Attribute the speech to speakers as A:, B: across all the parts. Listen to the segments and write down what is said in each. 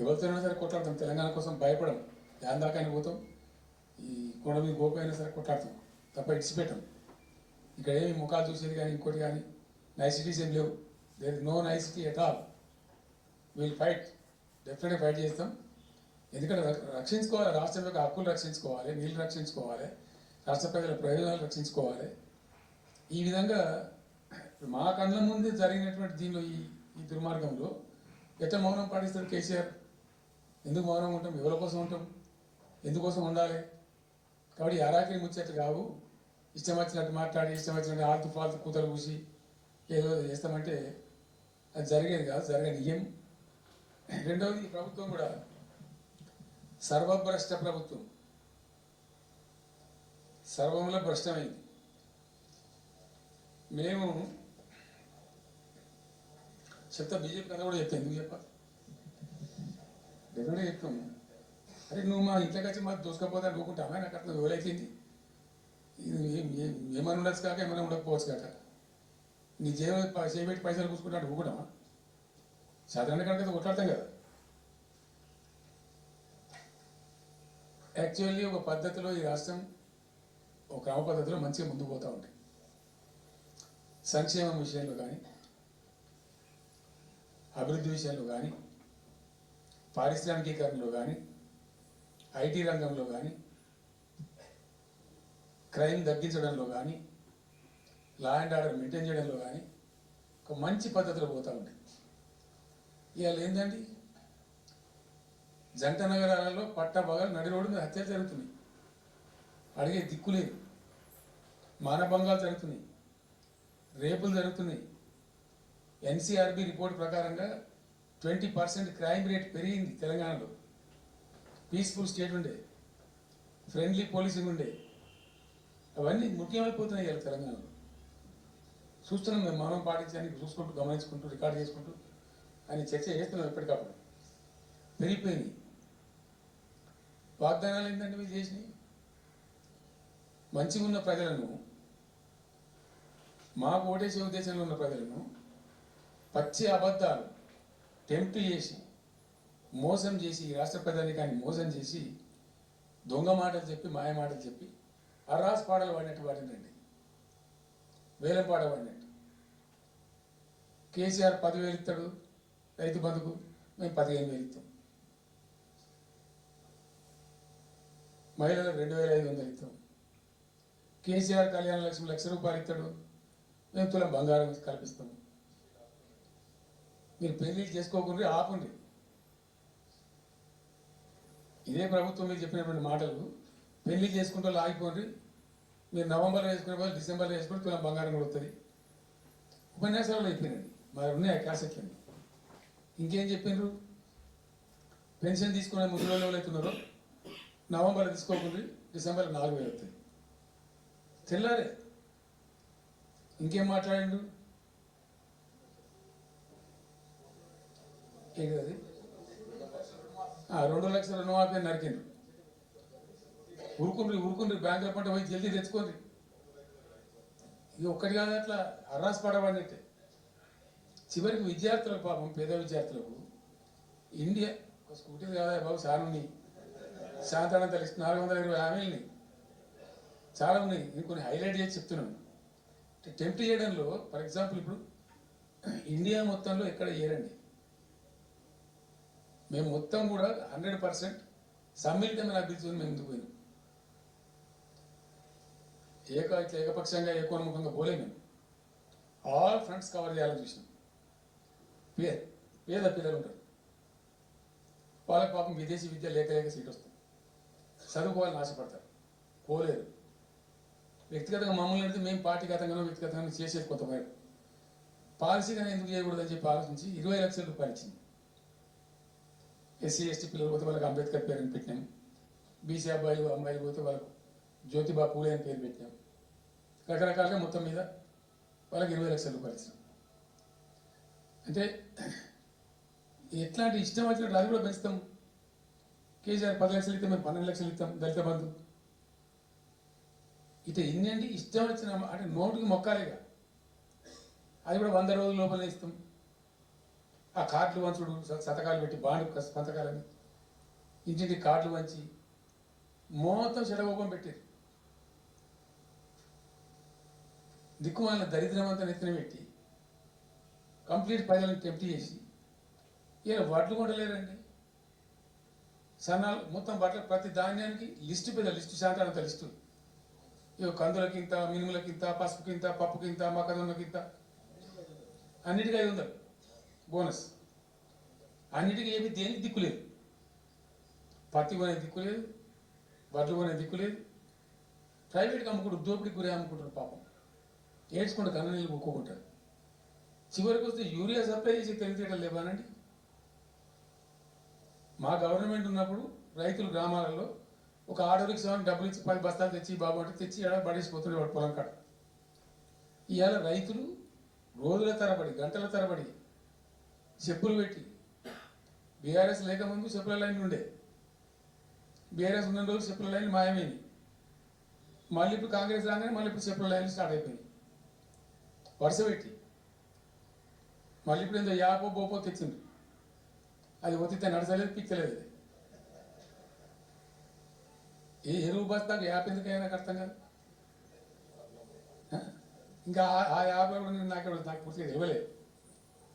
A: ఎవరితోనైనా సరే కొట్లాడతాం. తెలంగాణ కోసం భయపడం యాన్ దాకానే పోతాం. ఈ కొండ మీద గోపైనా సరే కొట్లాడతాం. తప్ప ఇడిచిపెట్టాం. ఇక్కడ ఏమి ముఖాలు చూసేది కానీ ఇంకోటి కానీ నైసిటీస్ ఏం లేవు. There no necessity at all we'll fight డెఫినెట్గా ఫైట్ చేస్తాం. ఎందుకంటే రక్షించుకోవాలి. రాష్ట్రం యొక్క హక్కులు రక్షించుకోవాలి. నీళ్ళు రక్షించుకోవాలి. రాష్ట్ర ప్రజల ప్రయోజనాలు రక్షించుకోవాలి. ఈ విధంగా మా కళ్ళ ముందు జరిగినటువంటి దీనిలో ఈ ఈ దుర్మార్గంలో ఎట్లా మౌనం పాటిస్తారు కేసీఆర్? ఎందుకు మౌనం ఉంటాం? ఎవరి కోసం ఉంటాం? ఎందుకోసం ఉండాలి? కాబట్టి అరాకిరి ముచ్చట్లు కావు. ఇష్టం వచ్చినట్టు మాట్లాడి ఇష్టం వచ్చినట్టు ఆల్తు ఫాల్తు కూతలు కూసి ఏదో చేస్తామంటే అది జరిగేది కాదు జరగనియం రెండవది ఈ ప్రభుత్వం కూడా సర్వభ్రష్ట ప్రభుత్వం. సర్వంలో భ్రష్టమైంది. మేము చెప్తా బీజేపీ కథ కూడా చెప్తాను ఎందుకు చెప్పాలి? డెఫినెట్గా చెప్తాము అరే నువ్వు మా ఇంట్లోకి వచ్చి మాకు దూసుకపోతే అనుకుంటామా నాకు అట్లా వేలైతుంది ఇది ఏమైనా ఉండొచ్చు కాక ఏమైనా ఉండకపోవచ్చు కాక. నీ జేబు చేపెట్టి పైసలు కూసుకుంటాడు ఊకుంటామా సాధారణ కనుక కొట్లాడతాం కదా. యాక్చువల్లీ ఒక పద్ధతిలో ఈ రాష్ట్రం ఒక క్రమ పద్ధతిలో మంచిగా ముందుకు పోతూ ఉంటాయి సంక్షేమం విషయంలో కానీ అభివృద్ధి విషయంలో కానీ పారిశ్రామికీకరణలో కానీ ఐటీ రంగంలో కానీ క్రైమ్ తగ్గించడంలో కానీ లా అండ్ ఆర్డర్ మెయింటైన్ చేయడంలో కానీ ఒక మంచి పద్ధతిలో పోతూ ఉంటుంది ఇవాళ ఏంటండి జంట నగరాలలో పట్టబగలు నడి రోడ్డు మీద హత్యలు జరుగుతున్నాయి. అడిగే దిక్కు లేదు. మానభంగాలు జరుగుతున్నాయి. రేపులు జరుగుతున్నాయి. ఎన్సీఆర్బి రిపోర్ట్ ప్రకారంగా ట్వంటీ పర్సెంట్ క్రైమ్ రేట్ పెరిగింది తెలంగాణలో. పీస్ఫుల్ స్టేట్ ఉండే ఫ్రెండ్లీ పోలీసింగ్ ఉండే అవన్నీ ముఖ్యమైపోతున్నాయి ఇలా తెలంగాణలో. చూస్తున్నాం మేము మనం పాటించడానికి చూసుకుంటూ గమనించుకుంటూ రికార్డ్ చేసుకుంటూ అని చర్చ చేస్తున్నాం ఎప్పటికప్పుడు పెరిగిపోయింది. వాగ్దానాలు ఏంటంటే మీరు చేసినాయి మంచిగా ఉన్న ప్రజలను మాకు ఓటేసే ఉద్దేశంలో ఉన్న ప్రజలను పచ్చి అబద్ధాలు టెంప్ట్ చేసి మోసం చేసి రాష్ట్ర ప్రధానికాన్ని మోసం చేసి దొంగ మాటలు చెప్పి మాయ మాటలు చెప్పి అర్రాస్ పాటలు పాడినట్టు పాడిందండి. వేలం పాట పాడినట్టు. కేసీఆర్ పదివేలు ఇస్తాడు రైతు బంధుకు మేము పదిహేను వేలు ఇస్తాం. మహిళలు రెండు వేల ఐదు వందలు ఇస్తాం. కేసీఆర్ కళ్యాణ లక్ష్మి లక్ష రూపాయలు ఇస్తాడు మేము తులం బంగారం కల్పిస్తాము మీరు పెళ్ళి చేసుకోకుండా ఆపండి. ఇదే ప్రభుత్వం మీరు చెప్పినటువంటి మాటలు. పెళ్ళి చేసుకుంటూ ఆగిపోండి. మీరు నవంబర్లో వేసుకునే వాళ్ళు డిసెంబర్లో వేసుకుంటే తులం బంగారం కూడా వస్తుంది ఉపన్యాసాలు అయిపోయినాయి. మరి ఉన్నాయి క్యాసెట్లు ఇంకేం చెప్పిండ్రు పెన్షన్ తీసుకునే ముసలి వాళ్ళు అవుతున్నారో నవంబర్ తీసుకోకుండా డిసెంబర్ నాలుగు వేలు అవుతుంది తెల్లారే. ఇంకేం మాట్లాడిండు? ఏంటి అది ఆ, రెండు లక్షల రుణమాఫీ అని నరికిండ్రు ఊరుకుండ్రి ఊరుకుండ్రి బ్యాంకుల పంట పోయి జల్దీ తెచ్చుకోండి ఇది ఒక్కటి కాదు అట్లా అర్రాస్ పడబడినట్టే చివరికి విద్యార్థులకు పాపం పేద విద్యార్థులకు ఇండియా ఒక స్కూటీ కాదా బాబు చాలా ఉన్నాయి తెలిసి నాలుగు వందల ఇరవై హామీలని చాలా ఉన్నాయి. నేను కొన్ని హైలైట్ చేసి చెప్తున్నాను. టెంప్ట్ చేయడంలో ఫర్ ఎగ్జాంపుల్ ఇప్పుడు ఇండియా మొత్తంలో ఎక్కడ చేయరండి మేము మొత్తం కూడా హండ్రెడ్ పర్సెంట్ సమ్మిళితమైన అభివృద్ధి మేము ఎందుకు పోయినాం? ఏక ఇట్లా ఏకపక్షంగా ఏకోన్ముఖంగా పోలేము మేము. ఆల్ ఫ్రంట్స్ కవర్ చేయాలని చూసినాం. పే పేద పిల్లలు ఉంటారు. వాళ్ళకి పాపం విదేశీ విద్య లేక లేక సీట్ వస్తుంది. చదువుకోవాలని ఆశపడతారు పోలేరు వ్యక్తిగతంగా మమ్మల్ని అడిగితే మేము పార్టీగతంగానో వ్యక్తిగతంగా చేసేది కొంతమేరకు పాలసీగా ఎందుకు చేయకూడదని చెప్పి ఆలోచించి ఇరవై లక్షల రూపాయలు ఇచ్చింది. ఎస్సీ ఎస్టీ పిల్లలు పోతే వాళ్ళకి అంబేద్కర్ పేరుని పెట్టినాం బీసీ అబ్బాయి అమ్మాయిలు పోతే వాళ్ళకు జ్యోతిబా పూలే అని పేరు పెట్టినాం రకరకాలుగా మొత్తం మీద వాళ్ళకి ఇరవై లక్షల రూపాయలు ఇచ్చినాం. అంటే ఎట్లాంటి ఇష్టం వచ్చినట్టు అది కూడా పెంచుతాం కేసీఆర్ పది లక్షలు ఇస్తాం మేము పన్నెండు లక్షలు ఇస్తాం దళిత బంధు. ఇట ఎన్ని అండి ఇష్టం వచ్చిన అంటే నోటుకి మొక్కాలిగా. అది కూడా వంద రోజుల లోపలే ఇస్తాం. ఆ కార్డులు వంచుడు శతకాలు పెట్టి బాండ్ క- సంతకాలని ఇంటింటి కార్డులు వంచి మొత్తం చెడగోపం పెట్టారు దిక్కు దరిద్రం అంతా నెత్తిన పెట్టి కంప్లీట్ ప్రజలను టెంప్ట్ చేసి ఇలా వడ్లు కొండలేరండి సన్నాలు మొత్తం బట్టలు ప్రతి ధాన్యానికి లిస్టు పెద్ద లిస్టు శాతానంత లిస్టు. ఇక కందులకి ఇంత మినుములకి ఇంత పసుపుకి ఇంత పప్పుకి ఇంత మొక్కజొన్నకి ఇంత అన్నిటికీ ఐదు వందలు. బోనస్. అన్నిటికీ ఏమి దేనికి దిక్కు లేదు. పత్తి కొనే దిక్కు లేదు వడ్లు కొనే దిక్కు లేదు. ప్రైవేట్గా అమ్ముకుంటారు దోపిడికి గురి అమ్ముకుంటారు పాపం. ఏడ్చుకుంటూ కన్న నీళ్ళు మొక్కుకుంటారు చివరికి వస్తే యూరియా సప్లై చేసి తెలివితేటలు లేవానండి. మా గవర్నమెంట్ ఉన్నప్పుడు రైతులు గ్రామాలలో ఒక ఆటో రిక్షా డబ్బులు ఇచ్చి పది బస్తాలు తెచ్చి బాబు అంటే తెచ్చి ఎడ పడేసిపోతుండే వాడు పొలం కాడ. ఇవాళ రైతులు రోజుల తరబడి గంటల తరబడి చెప్పులు పెట్టి. బీఆర్ఎస్ లేకముందు చెప్పుల లైన్ ఉండే. బీఆర్ఎస్ ఉన్న రోజు చెప్పుల లైన్ మాయమైంది మళ్ళీ ఇప్పుడు కాంగ్రెస్ రాగానే మళ్ళీ ఇప్పుడు చెప్పుల లైన్ స్టార్ట్ అయిపోయింది వరుస పెట్టి. మళ్ళీ ఇప్పుడు ఏందో యాపో బోపో తెచ్చింది అది ఒత్తితే నడచలేదు పిచ్చలేదు ఏ ఎరువు బస్తాకు యాప్ ఎందుకైనా నాకు అర్థం కాదు. ఇంకా ఆ- ఆ నాకు నాకు పూర్తిగా ఇవ్వలేదు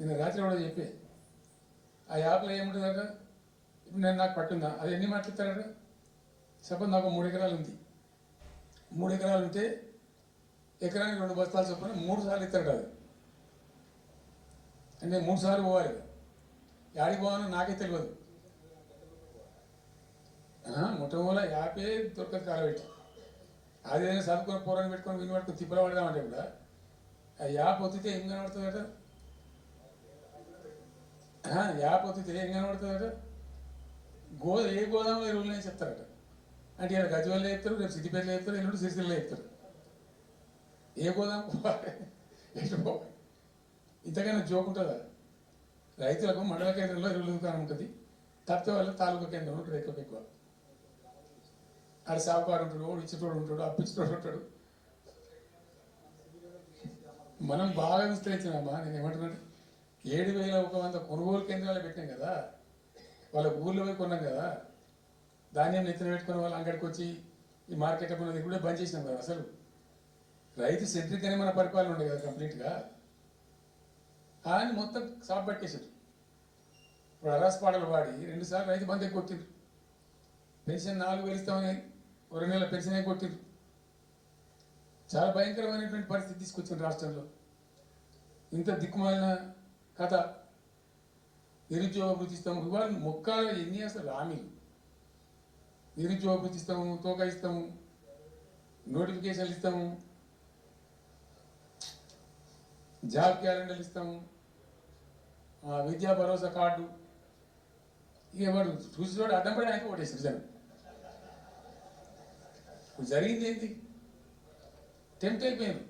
A: నేను రాత్రి కూడా చెప్పే ఆ యాప్లో ఏముంటుందట? ఇప్పుడు నేను నాకు పట్టుందా? అది ఎన్ని మాట్లాడతాడట సపోజ్ నాకు మూడు ఎకరాలు ఉంది. మూడు ఎకరాలు ఉంటే ఎకరానికి రెండు బస్తాలు చొప్పున మూడు సార్లు ఇస్తాడు అది అంటే మూడు సార్లు పోవాలి యాడికి పోవాలో నాకే తెలియదు. మొట్టమొదల యాపే దొరకదు కాలబెట్టి. అదేదైనా చదువుకొని పోరాని పెట్టుకొని విని పట్టుకొని తిప్పలు పడదామంటే కూడా ఆ యాప్ వత్తితే ఏం కనబడుతుందట? లేకపోతే ఏం కనబడుతుందట? గో ఏ గోదాములో ఎరువులు అని చెప్తారట. అంటే ఇక్కడ గజ్వల్లో చెప్తారు రేపు సిద్దిపేటలో చెప్తారు ఎల్లుండి సిరిసిల్లో చెప్తారు ఏ గోదాం పోవాలి? ఎటు పోవాలి? ఇంతకైనా జోక్ ఉంటుందా? రైతులకు మండల కేంద్రంలో ఎరువుల దుకాణం ఉంటుంది. తప్పితే వాళ్ళు తాలూకా కేంద్రం ఉంటుంది ఎక్కువ ఎక్కువ. ఆడ సాగుకారు ఉంటాడు వాడు ఇచ్చేటోడు ఉంటాడు అప్పించేటోడు ఉంటాడు. మనం బాగా విస్తరించినామా? నేను ఏమంటున్నాడు ఏడు వేల ఒక వంద కొనుగోలు కేంద్రాలు పెట్టాం కదా వాళ్ళ ఊర్లో పోయి కొన్నాం కదా ధాన్యం నెత్తిన పెట్టుకుని వాళ్ళు అంగడికి వచ్చి ఈ మార్కెట్ అప్పుడు కూడా బంద్ చేసినాం కదా అసలు. రైతు సెంట్రిక్ అనే మన పరిపాలన ఉండే కదా కంప్లీట్గా. అని మొత్తం సాప్ పట్టేశారు. ఇప్పుడు అరాస్ పాటలు వాడి రెండుసార్లు రైతు బంద్ కొట్టిండ్రు. పెన్షన్ నాలుగు వేలు ఇస్తామని ఒక రెండు నెలల పెన్షన్ కొట్టిండ్రు. చాలా భయంకరమైనటువంటి పరిస్థితి తీసుకొచ్చింది రాష్ట్రంలో. ఇంత దిక్కుమాలిన కథ. నిరుద్యోగ వృత్తి ఇస్తాము ఇవాళ మొక్కలు ఎన్ని అసలు హామీలు నిరుద్యోగ వృత్తి ఇస్తాము తోక ఇస్తాము నోటిఫికేషన్లు ఇస్తాము జాబ్ క్యాలెండర్లు ఇస్తాము విద్యా భరోసా కార్డు. ఇక వాడు చూసినోడు అడ్డం పడి ఆయన ఓటేసారు జనం ఇప్పుడు జరిగింది ఏంటి? టెంప్ట్ అయిపోయాను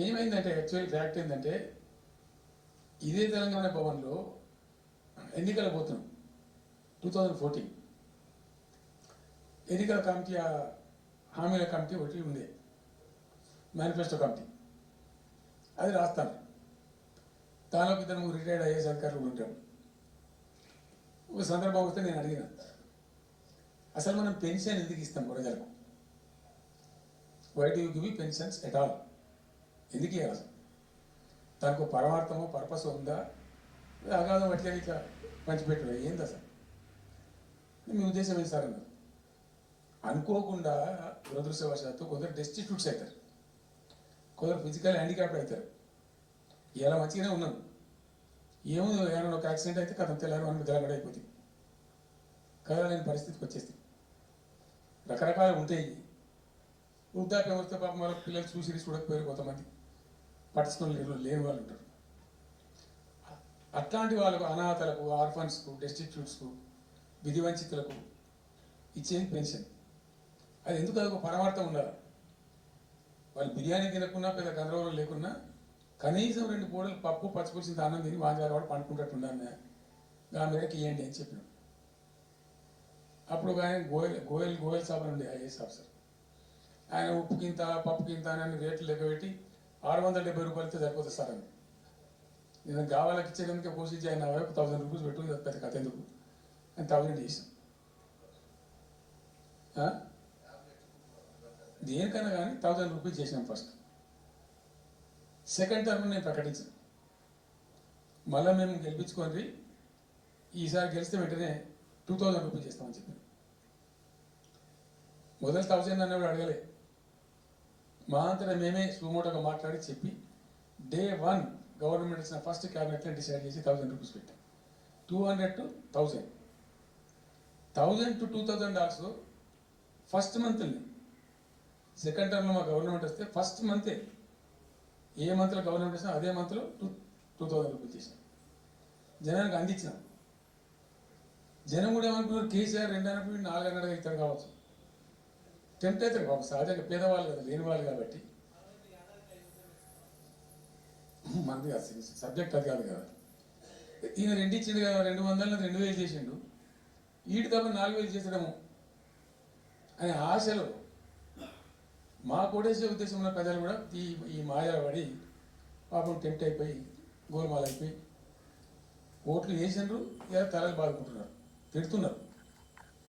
A: ఏమైందంటే యాక్చువల్లీ ఫ్యాక్ట్ ఏంటంటే ఇదే తెలంగాణ భవన్లో ఎన్నికల పోతున్నాం టూ థౌజండ్ ఫోర్టీన్ ఎన్నికల కమిటీ ఆ హామీల కమిటీ ఒకటి ఉండే. Manifesto committee. అది రాస్తాను దానిలోకి ఇద్దరు ముగ్గురు రిటైర్డ్ ఐఏఎస్ అధికారులు కూడా ఒక సందర్భం వస్తే నేను అడిగిన. అసలు మనం పెన్షన్ ఎందుకు ఇస్తాం ప్రజలకు why do you give pensions at all ఎందుకు ఇవ్వాలి దానికి పరమార్థము పర్పస్ ఉందా? అగాధం అట్లే ఇట్లా పంచిపెట్టడం ఏంది అసలు? మీ ఉద్దేశం ఏంటి సార్ అన్నారు అనుకోకుండా దురదృష్టవశాత్తు కొందరు డెస్టిట్యూట్స్ అవుతారు. కొందరు ఫిజికల్ హ్యాండిక్యాప్ అవుతారు. ఇలా మంచిగానే ఉన్నాం ఏముంది ఏమైనా ఒక యాక్సిడెంట్ అయితే కథం తెల్లారు మనం తెలంగాణ అయిపోతుంది కదలేని పరిస్థితికి వచ్చేస్తాయి. రకరకాలు ఉంటాయి. వృద్ధాప్యం వస్తే పాపం వాళ్ళ పిల్లలు చూసి చూడకపోయారు కొంతమంది. పర్సనల్ లేని లేవు వాళ్ళు ఉంటారు అట్లాంటి వాళ్ళకు అనాథలకు ఆర్ఫన్స్కు డెస్టిట్యూట్స్కు విధివంచితులకు ఇచ్చేది పెన్షన్? అది ఎందుకు అది ఒక పరమార్థం ఉండాలి? వాళ్ళు బిర్యానీ తినకున్నా పెద్ద గందరగోళం లేకున్నా కనీసం రెండు పూటలు పప్పు పచ్చిపులిసిన అన్నం తిని వాంజాలు వాడు పండుకుంటట్టు దాని ఆ మేరకు ఇవ్వండి అని చెప్పిన. అప్పుడు ఆయన గోయల్ గోయల్ గోయల్ సాబ్ నుండి ఉండే ఐఏఎస్ ఆఫీసర్. ఆయన ఉప్పు కింత పప్పు కింత అని రేట్లు లెక్కబెట్టి ఆరు వందల డెబ్బై రూపాయలతో సరిపోతుంది సార్ అని. నేను గావాలకి ఇచ్చే కనుక పోషించి ఆయన వైపు థౌసండ్ రూపీస్ పెట్టుకుని ఇది పెద్ద కథ ఎందుకు? అని థౌసండ్ చేసాం దేనికైనా దేనికన్నా కానీ థౌసండ్ రూపీస్ చేసినాం ఫస్ట్. సెకండ్ టర్మ్ నేను ప్రకటించాను మళ్ళీ మేము గెలిపించుకొని ఈసారి గెలిస్తే వెంటనే టూ థౌజండ్ రూపీస్ చేస్తామని చెప్పాను మొదలు థౌజండ్ అన్నప్పుడు అడగలే. మా అంతటా మేమే సుమోటోగా మాట్లాడి చెప్పి డే వన్ గవర్నమెంట్ ఇచ్చిన ఫస్ట్ క్యాబినెట్లో డిసైడ్ చేసి థౌజండ్ రూపీస్ పెట్టాం. Two hundred to thousand. Thousand to two thousand also first మంత్ని. Second టర్మ్లో మా గవర్నమెంట్ వస్తే ఫస్ట్ మంతే ఏ మంత్లో గవర్నమెంట్ ఇచ్చినా అదే మంత్లో టూ టూ థౌజండ్ రూపీస్ చేసాం జనానికి అందించినాం. జనం కూడా ఏమనుకున్నారు? కేసీఆర్ రెండు అన్నప్పుడు నాలుగు అన్నట్టుగా ఇస్తాడు కావచ్చు. టెంప్ట్ అవుతారు బాబు సహజంగా పేదవాళ్ళు కదా లేని వాళ్ళు కాబట్టి. మనది కాదు సబ్జెక్ట్ అది కాదు కదా. ఈయన రెండు ఇచ్చిండు కదా రెండు వందల రెండు వేలు చేసిండు. వీటి తప్ప నాలుగు వేలు చేసడము అనే ఆశలో మా కోటేశ్వర ఉద్దేశం ఉన్న ప్రజలు కూడా ఈ ఈ మాయ పడి పాపం టెంప్ట్ అయిపోయి గోల్మాల్ అయిపోయి ఓట్లు వేసిండ్రు ఇలా తలలు బాదుకుంటున్నారు తిడుతున్నారు.